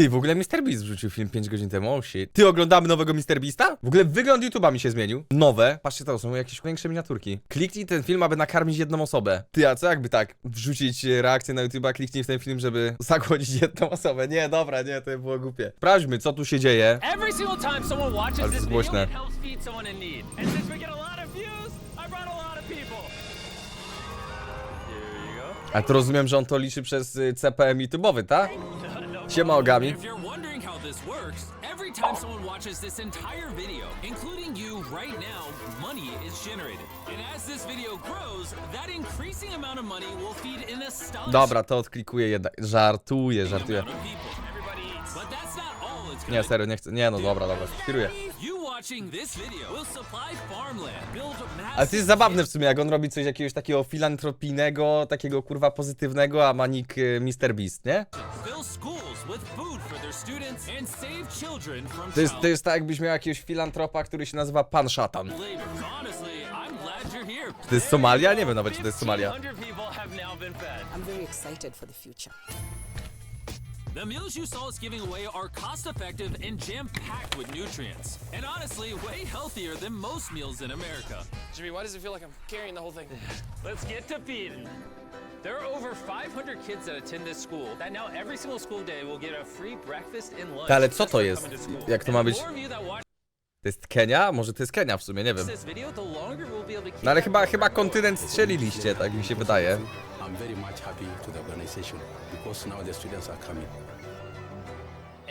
Ty, w ogóle MrBeast wrzucił film 5 godzin temu, oh shit. Ty, oglądamy nowego MrBeasta? W ogóle wygląd YouTube'a mi się zmienił. Nowe. Patrzcie, to są jakieś większe miniaturki. Kliknij ten film, aby nakarmić jedną osobę. Ty, a co jakby tak wrzucić e, reakcję na YouTube'a, kliknij w ten film, żeby zagłodzić jedną osobę. Nie, dobra, nie, to było głupie. Sprawdźmy, co tu się dzieje. Every single time someone watches Ale this video, głośne. it helps feed someone in need. And since we get a lot of views, I brought a lot of people. Here you go. A to rozumiem, że on to liczy przez y, CPM YouTube'owy, tak? Siema ogami. If you're wondering how this works, every time someone watches this entire video, including you right now, money is generated. And as this video grows, that increasing amount of money will feed an astonishing Dobra, to odklikuję jednak. Żartuję, żartuję. amount of people. But that's not all it's Nie, gonna serio, nie chcę. Nie, no dobra, dobra, kieruję. You watching this video will supply farmland, build massive Ale to jest zabawne w sumie, jak on robi coś jakiegoś takiego filantropijnego, takiego kurwa pozytywnego, a ma nick y, MrBeast, nie? fill schools with food for their students and save children from To jest, child to jest tak, jakbyś miał jakiegoś filantropa, który się nazywa Pan Szatan. labor. Honestly, I'm glad you're here. To jest Somalia? Nie wiem nawet, czy to jest Somalia. 100 people have now been fed. I'm very excited for the future. The meals you saw us giving away are cost effective and jam packed with nutrients. And honestly, way healthier than most meals in America. Jimmy, why does it feel like I'm carrying the whole thing? Let's get to feeding. There are over 500 kids that attend this school that now every single school day will get a free breakfast and lunch. Ale co to jest? Jak to ma być? To jest Kenia? Może to jest Kenia w sumie, nie wiem. No ale chyba, chyba kontynent strzeliliście, tak mi się wydaje. I'm very much happy to the organization because now the students are coming.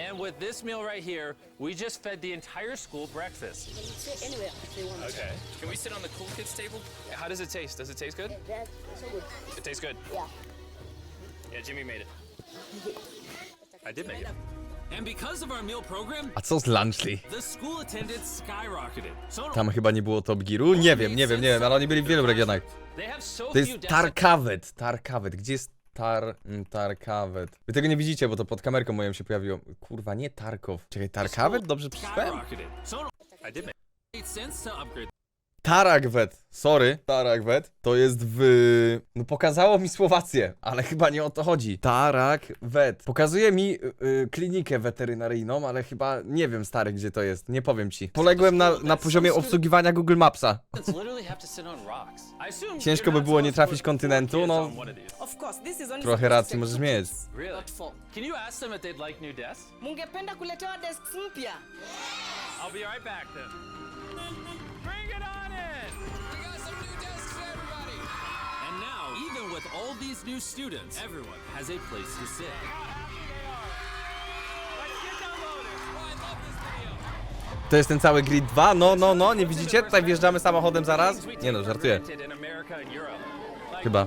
And with this meal right here, we just fed the entire school breakfast. Sit anywhere they want. Okay. Can we sit on the cool kids table? How does it taste? Does it taste good? That's so good. It tastes good. Yeah. Yeah, Jimmy made it. I did make it. And because of our meal program, A co z Lunchley? the school attendance skyrocketed. So Tam chyba nie było Top Gearu? Nie wiem, nie wiem, nie wiem, ale oni byli w wielu regionach. They have so To few jest desks Tarkawet, Tarkawet. Gdzie jest Tar... mm, Tarkawet? Wy tego nie widzicie, bo to pod kamerką moją się pojawiło. Kurwa, nie Tarkow. Czekaj, Tarkawet? Dobrze przeczytałem? Tarakvet, sorry, Tarakvet, to jest w... No pokazało mi Słowację, ale chyba nie o to chodzi. Tarakvet. Pokazuje mi y, y, klinikę weterynaryjną, ale chyba nie wiem stary gdzie to jest, nie powiem ci. Poległem na, na poziomie obsługiwania Google Mapsa. Ciężko by było nie trafić kontynentu, no. On one of these. Of course, this is only Trochę racji to możesz mieć. Really? Not four. Can you ask them if they'd like new desks? Mungependa kuletewa desks mpya. I'll be right back then. Bring it on in! And now, even with all these new students, everyone has a place to sit. Let's get downloaded. To jest ten cały grid 2? No, no, no, nie widzicie? Tutaj wjeżdżamy samochodem zaraz? Nie no, żartuję. Chyba.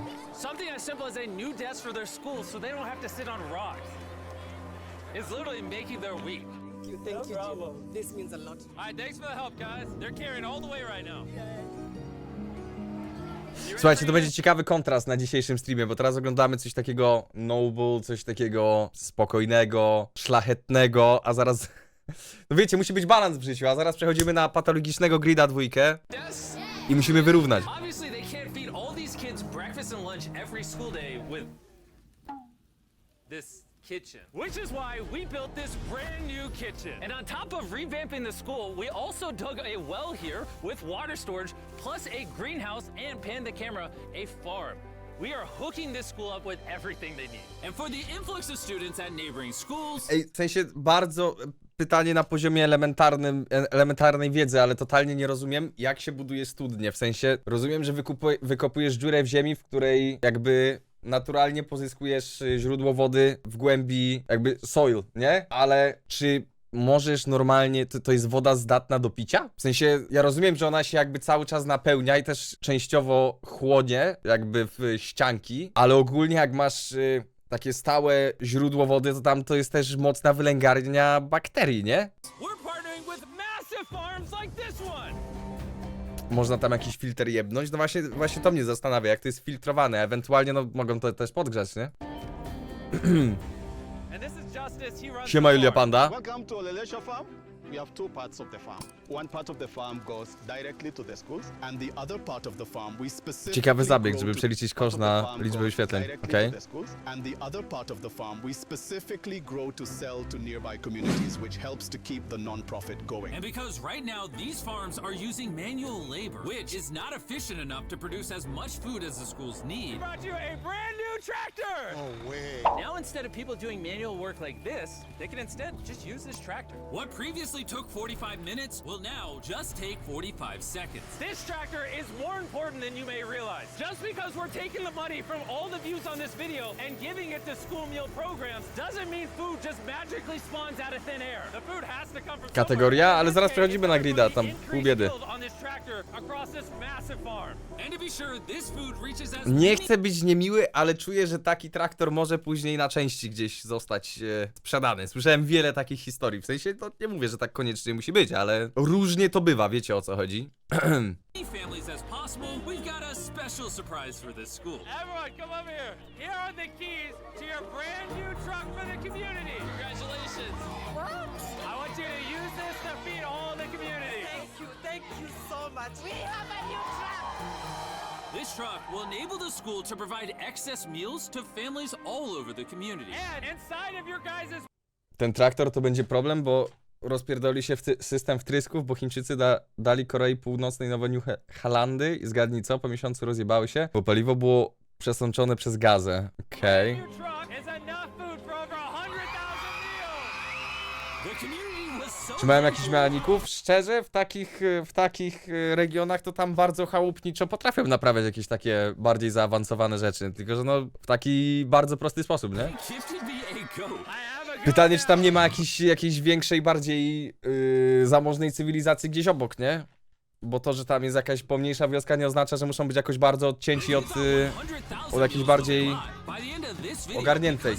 As simple as a new desk for their school so they don't have to sit on rocks. It's literally making their week. Thank you, thank you, Jim. This means a lot. All right, thanks for the help, guys. They're carrying all the way right now. Słuchajcie, to będzie ciekawy kontrast na dzisiejszym streamie, bo teraz oglądamy coś takiego noble, coś takiego spokojnego, szlachetnego, a zaraz... No wiecie, musi być balans w życiu, a zaraz przechodzimy na patologicznego grida dwójkę i musimy wyrównać. Lunch every school day with this kitchen. Which is why we built this brand new kitchen. And on top of revamping the school, we also dug a well here with water storage, plus a greenhouse and pan the camera, a farm. We are hooking this school up with everything they need. And for the influx of students at neighboring schools, Ej, w sensie bardzo pytanie na poziomie elementarnym, e- elementarnej wiedzy, ale totalnie nie rozumiem, jak się buduje studnie. W sensie rozumiem, że wykupu- wykopujesz dziurę w ziemi, w której jakby naturalnie pozyskujesz y, źródło wody w głębi jakby soil, nie? Ale czy możesz normalnie, to, to jest woda zdatna do picia? W sensie, ja rozumiem, że ona się jakby cały czas napełnia i też częściowo chłonie jakby w ścianki, ale ogólnie jak masz y, takie stałe źródło wody, to tam to jest też mocna wylęgarnia bakterii, nie? Można tam jakiś filtr jebnąć? No właśnie, właśnie to mnie zastanawia, jak to jest filtrowane, ewentualnie no mogą to też podgrzać, nie? Siema Julia. Panda. Welcome to Farm. We have two parts of the farm. One part of the farm goes directly to the schools, and the other part of the farm we specifically Ciekawy zabieg, grow żeby to- przeliczyć koszt na liczbę goes wyświetleń. Okej. to and the other part of the farm we specifically grow to sell to nearby communities, which helps to keep the non-profit going. And because right now these farms are using manual labor, which is not efficient enough to produce as much food as the schools need. Brought you a brand new tractor! No way. Now instead of people doing manual work like this, they can instead just use this tractor. What previously took 45 minutes will now just take 45 seconds. This tractor is more important than you may realize. Just because we're taking the money from all the views on this video and giving it to school meal programs doesn't mean food just magically spawns out of thin air. The food has to come from Kategoria, somewhere. ale zaraz this przechodzimy na grida, tam going pół biedy. on this tractor across this massive farm. And to be sure, this food reaches Nie chcę być niemiły, ale czuję, że taki traktor może później na części gdzieś zostać e, sprzedany. Słyszałem wiele takich historii. W sensie, to nie mówię, że tak koniecznie musi być, ale różnie to bywa, wiecie o co chodzi. families as possible, we've got a special surprise for this school. Everyone, come over here. Here are the keys to your brand new truck for the community. Congratulations. I want you to use this to feed all the community. Thank you, thank you so much. We have a new truck. This truck will enable the school to provide excess meals to families all over the community. And inside of your guys' Ten traktor to będzie problem, bo rozpierdoli się wty- system wtrysków, bo Chińczycy da dali Korei Północnej Nowe New He- Halandy i zgadnij co, po miesiącu rozjebały się, bo paliwo było przesączone przez gazę. Okej. your truck is enough food for over 100,000 meals. The community was so Czy mają jakichś mechaników? Szczerze, w takich, e, w takich e, regionach to tam bardzo chałupniczo potrafią naprawiać jakieś takie bardziej zaawansowane rzeczy, tylko że no w taki bardzo prosty sposób, nie? Pytanie, czy tam nie ma jakiejś, jakiejś większej, bardziej yy, zamożnej cywilizacji gdzieś obok, nie? Bo to, że tam jest jakaś pomniejsza wioska nie oznacza, że muszą być jakoś bardzo odcięci od... Yy, od jakiejś bardziej ogarniętej.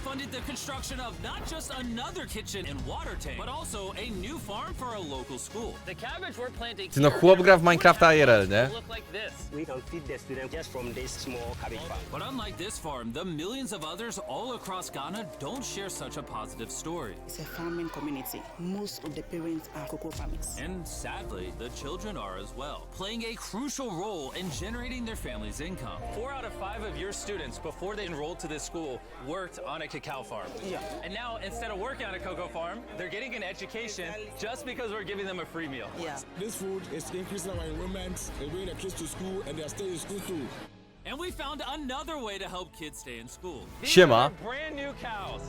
Funded the construction of not just another kitchen and water tank, but also a new farm for a local school. The cabbage we're planting Ty no here chłop gra w Minecrafta IRL, nie? look like this. we can feed the students just from this small cabbage farm. But unlike this farm, the millions of others all across Ghana don't share such a positive story. It's a farming community. Most of the parents are cocoa farmers. And sadly, the children are as well, playing a crucial role in generating their family's income. Four out of five of your students, before they enrolled to this school, worked on a cacao farm. Yeah. And now, instead of working on a cocoa farm, they're getting an education just because we're giving them a free meal. Yeah. This food is increasing our enrollment, and bringing the kids to school, and they are staying in school too. And we found another way to help kids stay in school. These Siema. are brand new cows.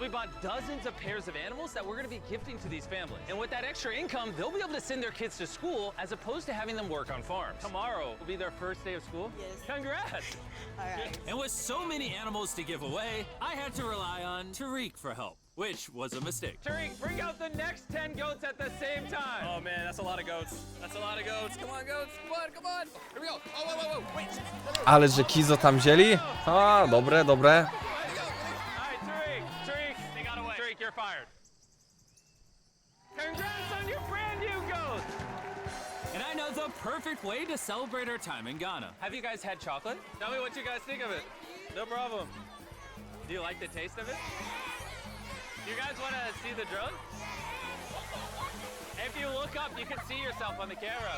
We bought dozens of pairs of animals that we're going to be gifting to these families. And with that extra income, they'll be able to send their kids to school as opposed to having them work on farms. Tomorrow will be their first day of school. Yes. Congrats. All right. And with so many animals to give away, I had to rely on Tariq for help, which was a mistake. Tariq, bring out the next 10 goats at the same time. Oh man, that's a lot of goats. That's a lot of goats. Come on, goats. Come on, come on. Here we go. Oh, whoa, whoa, whoa. Wait. Ale że Kizo tam wzięli? A, dobre, dobre. You're fired. Congrats on your brand new goat. And I know the perfect way to celebrate our time in Ghana. Have you guys had chocolate? Tell me what you guys think of it. No problem. Do you like the taste of it? Do you guys want to see the drone? If you look up, you can see yourself on the camera.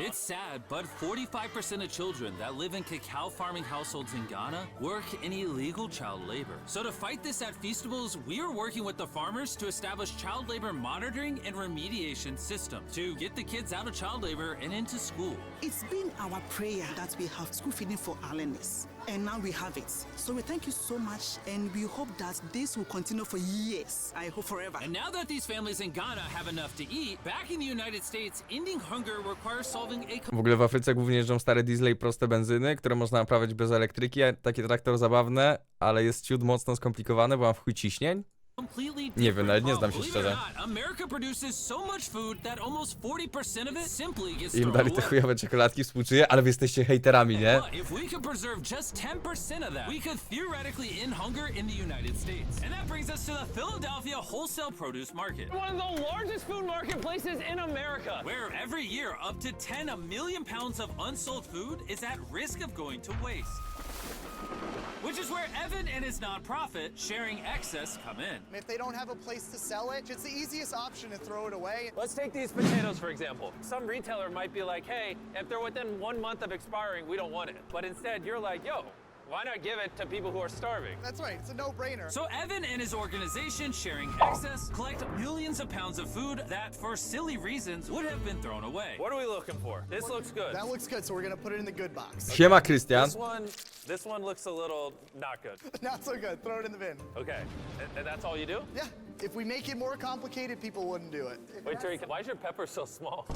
It's sad, but 45% of children that live in cacao farming households in Ghana work in illegal child labor. So to fight this at Feastables, we are working with the farmers to establish child labor monitoring and remediation systems to get the kids out of child labor and into school. It's been our prayer that we have school feeding for our learners. And now we have it. So we thank you so much and we hope that this will continue for years. I hope forever. And now that these families in Ghana have enough to eat, back in the United States, ending hunger requires solving a W ogóle w Afryce głównie jeżdżą stare diesle i proste benzyny, które można naprawić bez elektryki. a Taki traktor zabawny, ale jest ciut mocno skomplikowany, bo mam w chuj ciśnień. Completely Nie wiem, nawet nie znam się szczerze. not, America produces so much food that almost 40% of it simply gets Im thrown dali te away. chujowe czekoladki, współczuję, ale wy jesteście hejterami, nie? But if we could preserve just 10% of that, we could theoretically end hunger in the United States. And that brings us to the Philadelphia wholesale produce market. One of the largest food marketplaces in America. Where every year up to 10 million pounds of unsold food is at risk of going to waste. Which is where Evan and his nonprofit, Sharing Excess, come in. If they don't have a place to sell it, it's the easiest option to throw it away. Let's take these potatoes, for example. Some retailer might be like, hey, if they're within one month of expiring, we don't want it. But instead, you're like, yo, why not give it to people who are starving? That's right, it's a no-brainer. So Evan and his organization, Sharing Excess, collect millions of pounds of food that, for silly reasons, would have been thrown away. What are we looking for? This looks good. That looks good, so we're gonna put it in the good box. Siema, Krystian. This one, this one looks a little not good. Not so good, throw it in the bin. Okay, and, and that's all you do? Yeah, if we make it more complicated, people wouldn't do it. Wait, Tariq, why is your pepper so small?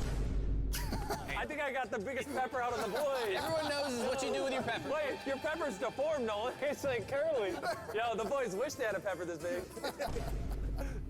I think I got the biggest pepper out of the boys. Everyone knows what you do with your pepper. Wait, your pepper's deformed, Nolan. It's like curly. Yo, the boys wish they had a pepper this big.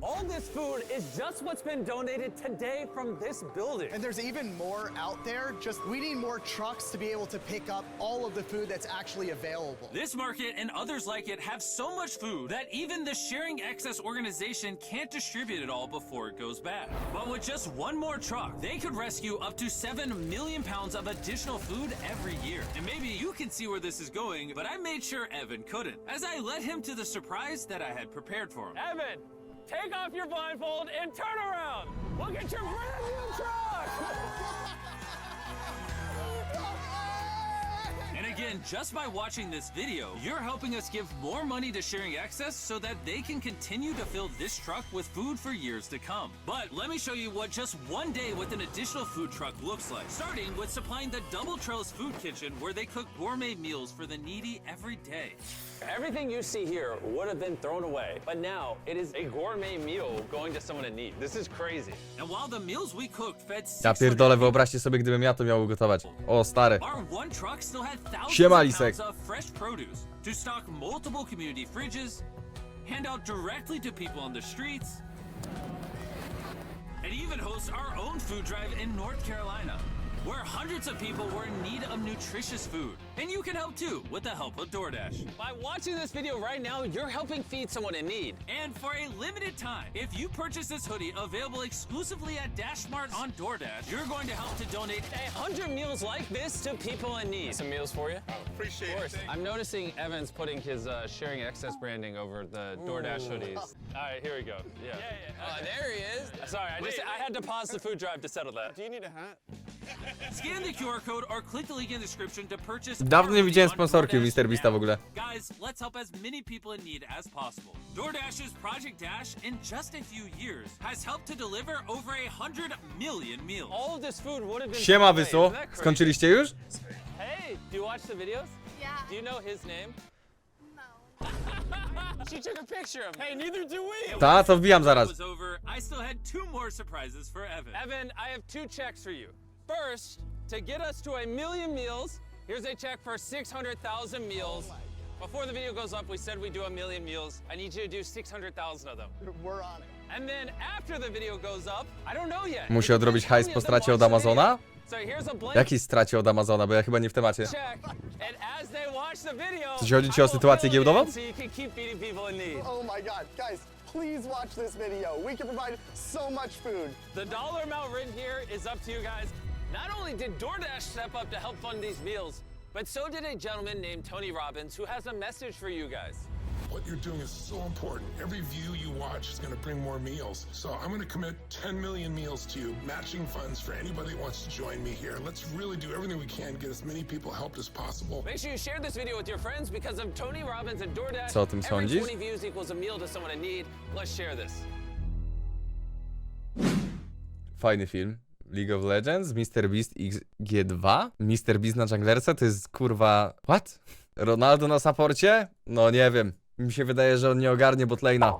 All this food is just what's been donated today from this building. And there's even more out there, just we need more trucks to be able to pick up all of the food that's actually available. This market and others like it have so much food that even the Sharing Excess organization can't distribute it all before it goes bad. But with just one more truck, they could rescue up to 7 million pounds of additional food every year. And maybe you can see where this is going, but I made sure Evan couldn't, as I led him to the surprise that I had prepared for him. Evan, take off your blindfold and turn around. Look at your brand new truck. again, just by watching this video, you're helping us give more money to Sharing Access so that they can continue to fill this truck with food for years to come. But let me show you what just one day with an additional food truck looks like. Starting with supplying the Double Trellis Food Kitchen where they cook gourmet meals for the needy every day. Everything you see here would have been thrown away, but now it is a gourmet meal going to someone in need. This is crazy. And while the meals we cooked fed Ja 600 pierdolę, wyobraźcie sobie, gdybym ja to miał ugotować. O, stary. Our one truck still had thousands Siema, of Lisek. of fresh produce to stock multiple community fridges, hand out directly to people on the streets, and even host our own food drive in North Carolina, where hundreds of people were in need of nutritious food. And you can help too with the help of DoorDash. By watching this video right now, you're helping feed someone in need. And for a limited time, if you purchase this hoodie available exclusively at DashMart on DoorDash, you're going to help to donate A hundred meals like this to people in need. Some meals for you. Appreciate it. I'm noticing Evan's putting his uh, sharing excess branding over the DoorDash hoodies. All right, here we go. Yeah. Oh, there he is. Sorry, I just I had to pause the food drive to settle that. Do you need a hat? Scan the QR code or click the link in the description to purchase. Dawno nie widziałem on sponsorki u DoorDash Mr. Beasta w ogóle. Guys, let's help as many people in need as possible. DoorDash's Project Dash in just a few years has helped to deliver over a hundred million meals. All of this food would have been Siema. Isn't that crazy? Skończyliście już? Hey, do you watch the videos? Yeah. Do you know his name? No. She took a picture of him. Hey, neither do we. Ta, to wbijam zaraz. was over, I still had two more surprises for Evan. Evan, I have two checks for you. First, to get us to a million meals, here's a check for 600,000 meals. Oh Before the video goes up, we said we'd do a million meals. I need you to do 600,000 of them. We're on it. And then after the video goes up, I don't know yet. Musi odrobić hajs po stracie od Amazona? So here's a blank Jakiej stracie od Amazona, bo ja chyba nie w temacie. check. And as they watch the video, Coś chodzi ci I o will sytuację giełdową? So you can keep feeding people in need. Oh my god, guys, please watch this video. We can provide so much food. The dollar amount written here is up to you guys. Not only did DoorDash step up to help fund these meals, but so did a gentleman named Tony Robbins who has a message for you guys. What you're doing is so important. Every view you watch is going to bring more meals. So I'm going to commit 10 million meals to you, matching funds for anybody who wants to join me here. Let's really do everything we can to get as many people helped as possible. Make sure you share this video with your friends because of Tony Robbins and DoorDash. Co o tym every sądzisz? 20 views equals a meal to someone in need. Let's share this. Fajny film. League of Legends, Mr. Beast XG2, Mr. Beast na junglerce, to jest kurwa... What? Ronaldo na saporcie? No nie wiem. Mi się wydaje, że on nie ogarnie botlane'a.